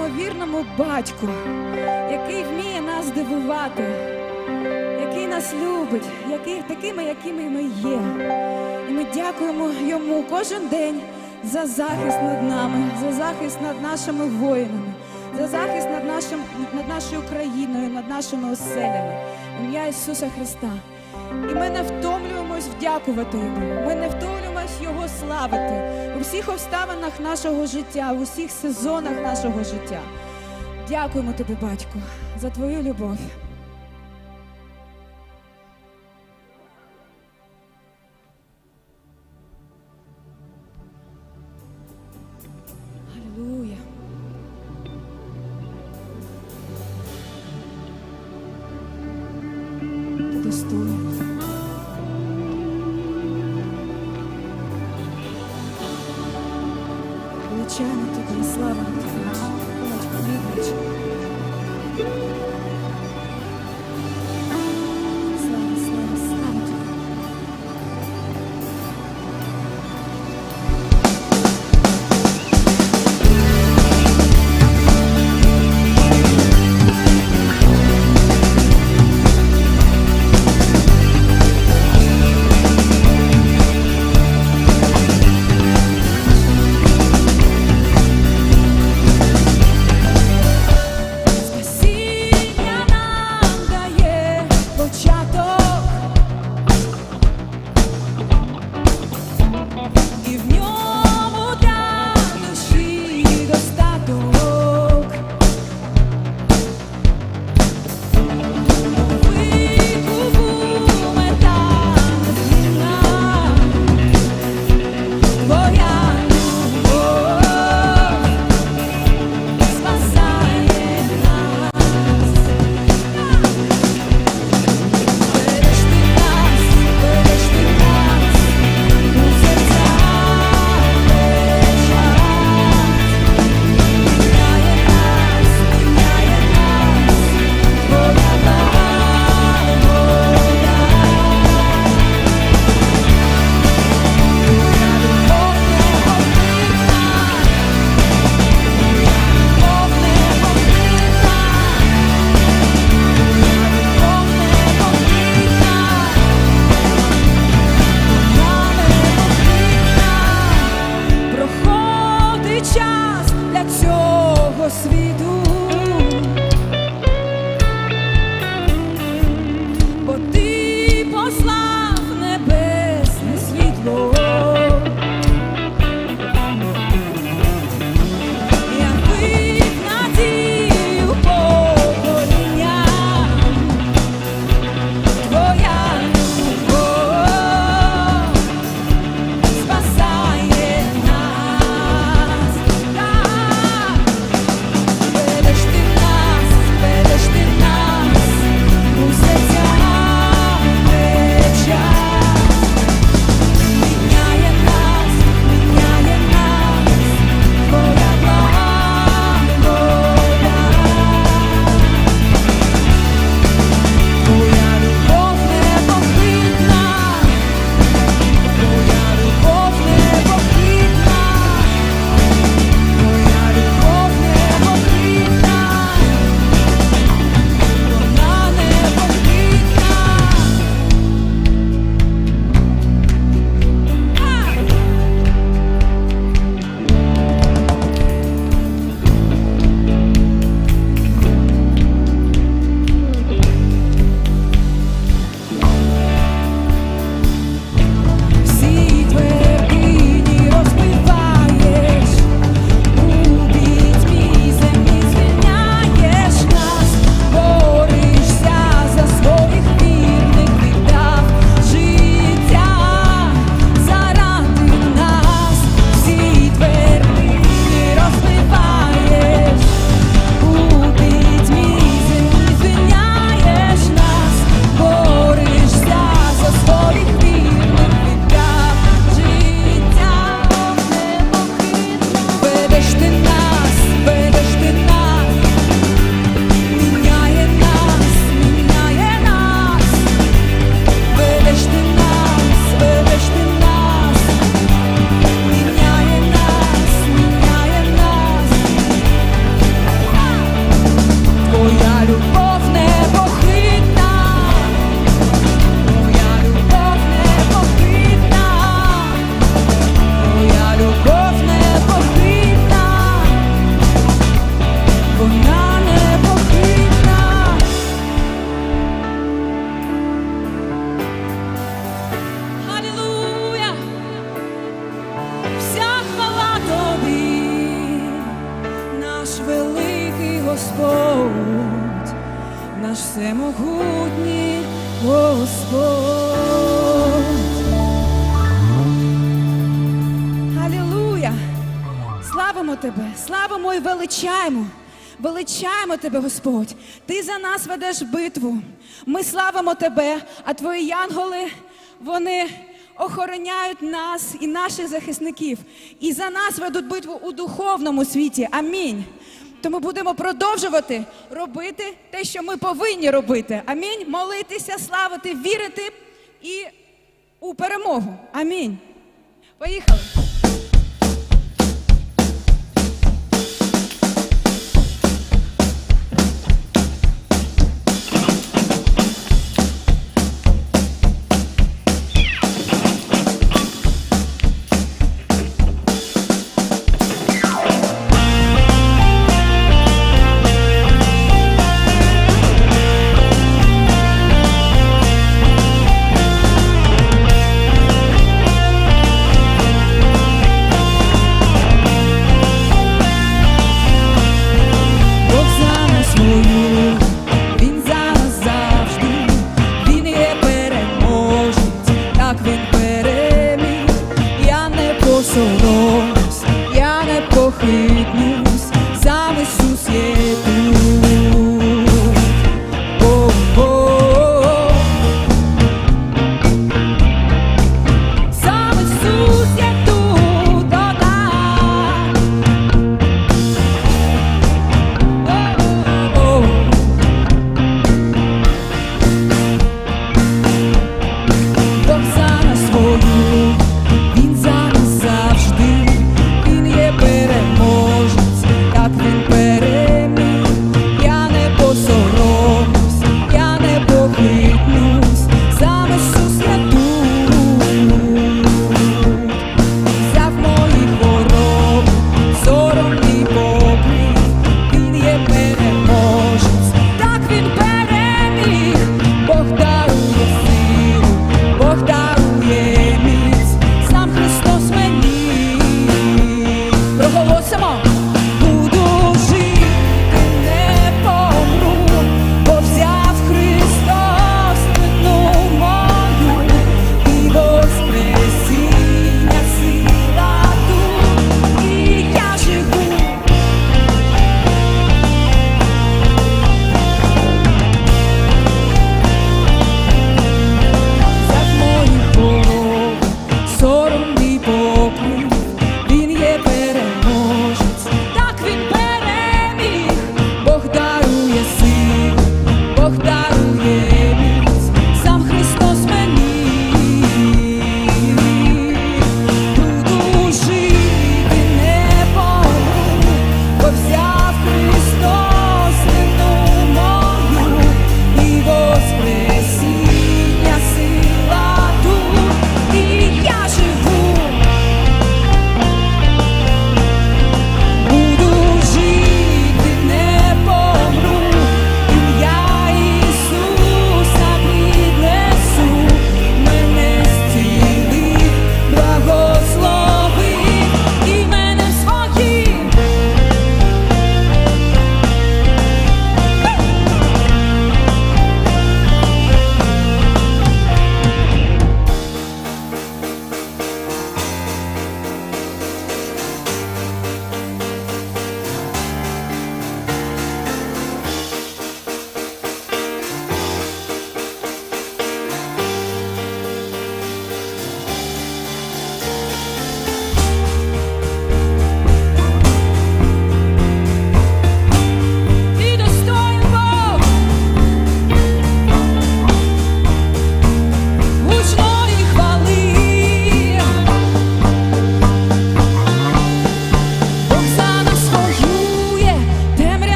неймовірному батьку, який вміє нас дивувати, який нас любить, який, такими, якими ми є. І ми дякуємо йому кожен день за захист над нами, за захист над нашими воїнами, за захист над, нашим, над нашою країною, над нашими оселями. Ім'я Ісуса Христа. І ми не втомлюємось вдякувати йому. Ми не втомлюємось його славити у всіх обставинах нашого життя, у всіх сезонах нашого життя. Дякуємо тобі, батько, за твою любов. Величаємо тобі, слава батько, вибач. Господь, наш всемогутній Господь. Алілуя! Славимо тебе, славимо і величаємо. Величаємо тебе, Господь. Ти за нас ведеш битву. Ми славимо тебе, а твої янголи вони охороняють нас і наших захисників. І за нас ведуть битву у духовному світі. Амінь то ми будемо продовжувати робити те, що ми повинні робити. Амінь. Молитися, славити, вірити і у перемогу. Амінь. Поїхали.